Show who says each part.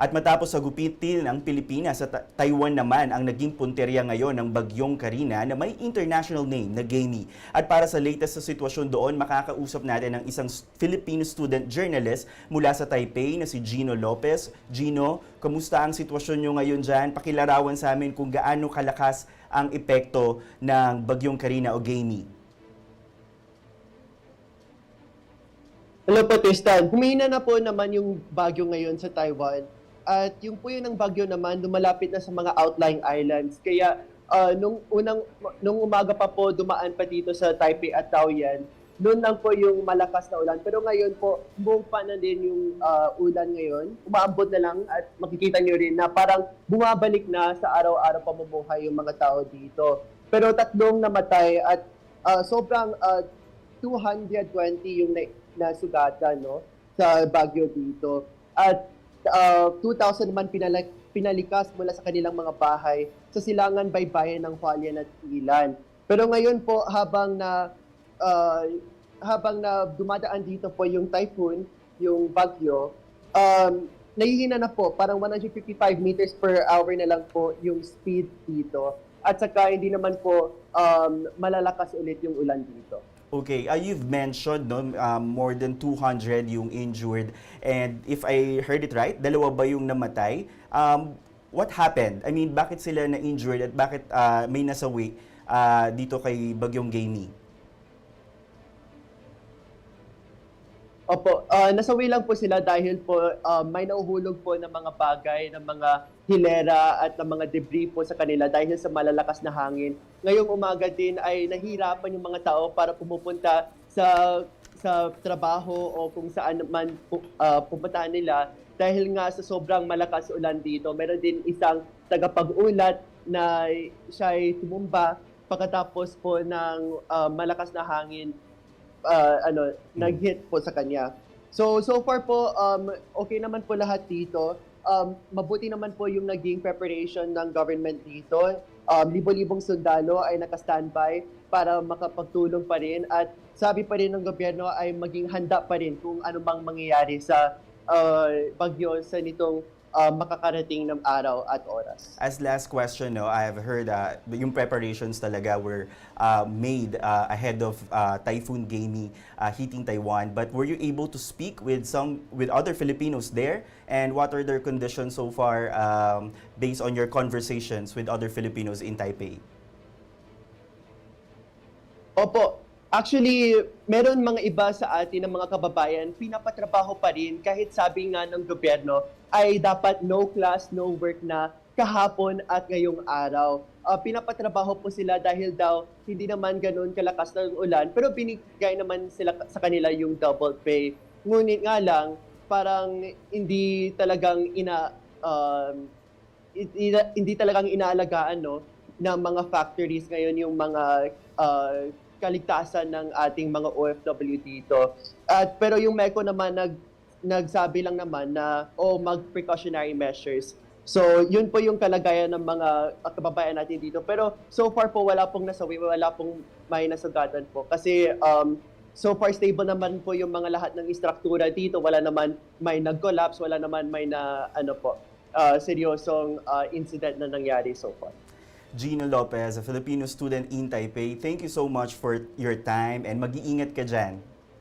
Speaker 1: At matapos sa gupitil ng Pilipinas at Taiwan naman ang naging punterya ngayon ng bagyong Karina na may international name na Gamey. At para sa latest sa sitwasyon doon, makakausap natin ang isang Filipino student journalist mula sa Taipei na si Gino Lopez. Gino, kamusta ang sitwasyon nyo ngayon dyan? Pakilarawan sa amin kung gaano kalakas ang epekto ng bagyong Karina o Gamey.
Speaker 2: Hello po, Tristan. Humihina na po naman yung bagyo ngayon sa Taiwan. At yung po yun ng bagyo naman, lumalapit na sa mga outlying islands. Kaya ah, nung, unang, nung umaga pa po, dumaan pa dito sa Taipei at Taoyuan, noon lang po yung malakas na ulan. Pero ngayon po, bumpa na din yung ah, ulan ngayon. Umaambot na lang at makikita nyo rin na parang bumabalik na sa araw-araw pamumuhay yung mga tao dito. Pero tatlong namatay at ah, sobrang ah, 220 yung na, nasugatan no sa Baguio dito at uh, 2,000 naman pinala, pinalikas mula sa kanilang mga bahay sa silangan baybayin ng Hualien at Ilan. Pero ngayon po habang na uh, habang na dumadaan dito po yung typhoon, yung bagyo, um, nahihina na po, parang 155 meters per hour na lang po yung speed dito. At saka hindi naman po um, malalakas ulit yung ulan dito.
Speaker 1: Okay, uh, you've mentioned no, um, more than 200 yung injured and if I heard it right, dalawa ba yung namatay? Um, what happened? I mean, bakit sila na-injured at bakit uh, may nasawi uh, dito kay Bagyong Gamey?
Speaker 2: Opo, ah, nasawi lang po sila dahil po ah, may nauhulog po ng mga bagay, ng mga hilera at ng mga debris po sa kanila dahil sa malalakas na hangin. Ngayong umaga din ay nahirapan yung mga tao para pumupunta sa sa trabaho o kung saan man pu- ah, pupuntahan nila dahil nga sa sobrang malakas ulan dito. Meron din isang tagapag-ulat na siya ay tumumba pagkatapos po ng ah, malakas na hangin uh, ano, nag-hit po sa kanya. So, so far po, um, okay naman po lahat dito. Um, mabuti naman po yung naging preparation ng government dito. Um, libo-libong sundalo ay naka-standby para makapagtulong pa rin at sabi pa rin ng gobyerno ay maging handa pa rin kung ano bang mangyayari sa uh, bagyo sa nitong uh, makakarating ng araw at oras.
Speaker 1: As last question, no, I have heard uh, yung preparations talaga were uh, made uh, ahead of uh, Typhoon Gamey uh, hitting Taiwan. But were you able to speak with some with other Filipinos there? And what are their conditions so far um, based on your conversations with other Filipinos in Taipei?
Speaker 2: Opo. Actually, meron mga iba sa atin ng mga kababayan, pinapatrabaho pa rin kahit sabi nga ng gobyerno ay dapat no class, no work na kahapon at ngayong araw. Ah, pinapatrabaho po sila dahil daw hindi naman ganun kalakas ng ulan pero binigay naman sila sa kanila yung double pay. Ngunit nga lang, parang hindi talagang ina hindi, hindi talagang inaalagaan no ng mga factories ngayon yung mga uh, kaligtasan ng ating mga OFW dito. At pero yung MECO naman nag nagsabi lang naman na o mag precautionary measures. So, yun po yung kalagayan ng mga kababayan natin dito. Pero so far po wala pong nasawi, wala pong may nasugatan po kasi um, so far stable naman po yung mga lahat ng istruktura dito. Wala naman may nag-collapse, wala naman may na ano po, uh, seryosong uh, incident na nangyari so far.
Speaker 1: Gino Lopez, a Filipino student in Taipei, thank you so much for your time and mag-iingat ka dyan.